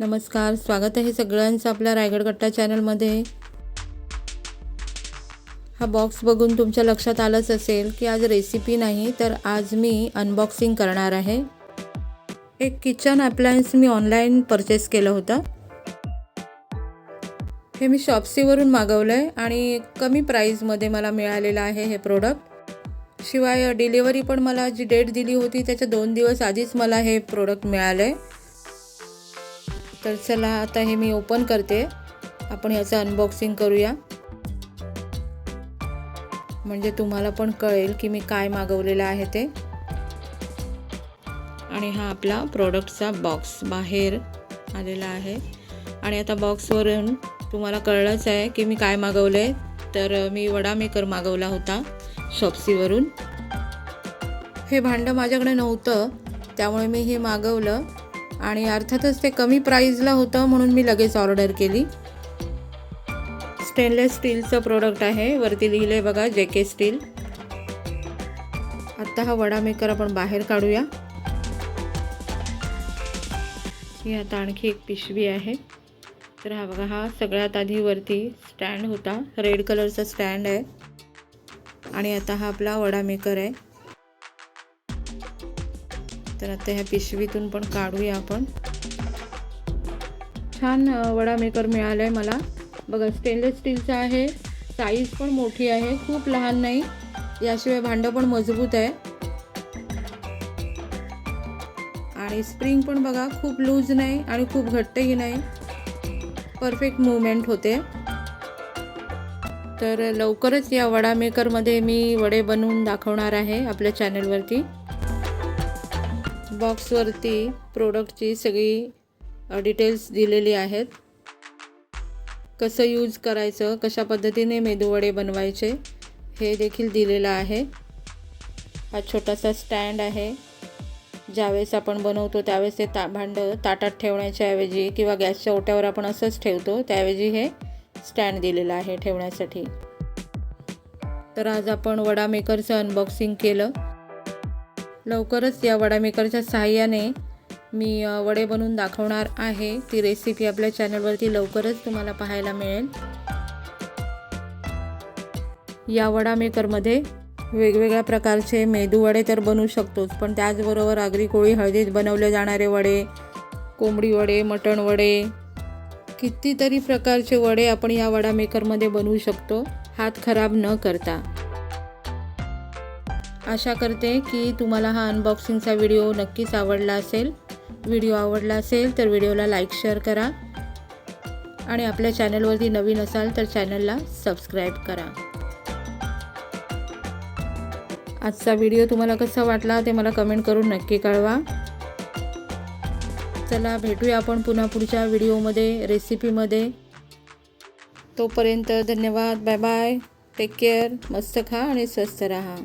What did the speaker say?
नमस्कार स्वागत आहे सगळ्यांचं आपल्या रायगड कट्टा चॅनलमध्ये. हा बॉक्स बघून तुमच्या लक्षात आलंच असेल की आज रेसिपी नाही तर आज मी अनबॉक्सिंग करणार आहे. एक किचन अप्लायन्स मी ऑनलाईन परचेस केलं होतं. हे मी शॉप्सीवरून मागवलं आहे आणि कमी प्राईजमध्ये मला मिळालेलं आहे हे प्रोडक्ट शिवाय डिलिव्हरी पण मला जी डेट दिली होती त्याच्या दोन दिवस आधीच मला हे प्रोडक्ट मिळालं आहे तर चला आता हे मी ओपन करते. आपण याचं अनबॉक्सिंग करूया. म्हणजे तुम्हाला पण कळेल की मी काय मागवलेलं आहे ते. आणि हा आपला प्रोडक्टचा बॉक्स बाहेर आलेला आहे. आणि आता बॉक्सवरून तुम्हाला कळलंच आहे की मी काय मागवलं आहे तर मी वडा मेकर मागवला होता शॉप्सीवरून हे भांडं माझ्याकडे नव्हतं त्यामुळे मी हे मागवलं. आणि अर्थातच ते कमी प्राईजला होतं म्हणून मी लगेच ऑर्डर केली. स्टेनलेस स्टीलचं प्रोडक्ट आहे. वरती लिहिले बघा जे के स्टील आत्ता हा वडा मेकर आपण बाहेर काढूया. ही आता आणखी एक पिशवी आहे. तर हा बघा हा सगळ्यात आधी वरती स्टँड होता. रेड कलरचा स्टँड आहे. आणि आता हा आपला वडा मेकर आहे. तर आता ह्या पिशवीतून पण काढूया आपण. छान वडा मेकर मिळाला आहे मला. बघा स्टेनलेस स्टीलचा आहे. साईज पण मोठी आहे. खूप लहान नाही. याशिवाय भांडं पण मजबूत आहे. आणि स्प्रिंग पण बघा खूप लूज नाही आणि खूप घट्टही नाही. परफेक्ट मुवमेंट होते. तर लवकरच या वडा मेकरमध्ये मी वडे बनवून दाखवणार आहे आपल्या चॅनलवरती बॉक्सवरती प्रोडक्टची सगळी डिटेल्स दिलेली आहेत. कसं यूज करायचं कशा पद्धतीने मेदूवडे बनवायचे हे देखील दिलेलं आहे. हा छोटासा स्टँड आहे. ज्यावेळेस आपण बनवतो त्यावेळेस ते ता भांडं ताटात ठेवण्याच्या ऐवजी किंवा गॅसच्या ओट्यावर आपण असंच ठेवतो त्याऐवजी हे स्टँड दिलेलं आहे ठेवण्यासाठी. तर आज आपण वडा मेकरचं अनबॉक्सिंग केलं. लवकरच या वडा मेकरच्या सहाय्याने मी वडे बनवून दाखवणार आहे. ती रेसिपी आपल्या चॅनलवरती लवकरच तुम्हाला पाहायला मिळेल. या वडा मेकरमध्ये वेगवेगळ्या प्रकारचे मेदू वडे तर बनवू शकतोच पण त्याचबरोबर आगरी कोळी हळदीत बनवले जाणारे वडे कोंबडी वडे मटण वडे कितीतरी प्रकारचे वडे आपण या वडा मेकरमध्ये बनवू शकतो. हात खराब न करता. आशा करते की तुम्हाला हा अनबॉक्सिंगचा व्हिडिओ नक्कीच आवडला असेल. व्हिडिओ आवडला असेल तर व्हिडिओला लाईक शेअर करा. आणि आपल्या चॅनलवरती नवीन असाल तर चॅनलला सबस्क्राईब करा. आजचा व्हिडिओ तुम्हाला कसा वाटला ते मला कमेंट करून नक्की कळवा. चला भेटूया आपण पुन्हा पुढच्या व्हिडिओमध्ये रेसिपीमध्ये तोपर्यंत धन्यवाद बाय बाय टेक केअर मस्त खा आणि स्वस्त राहा.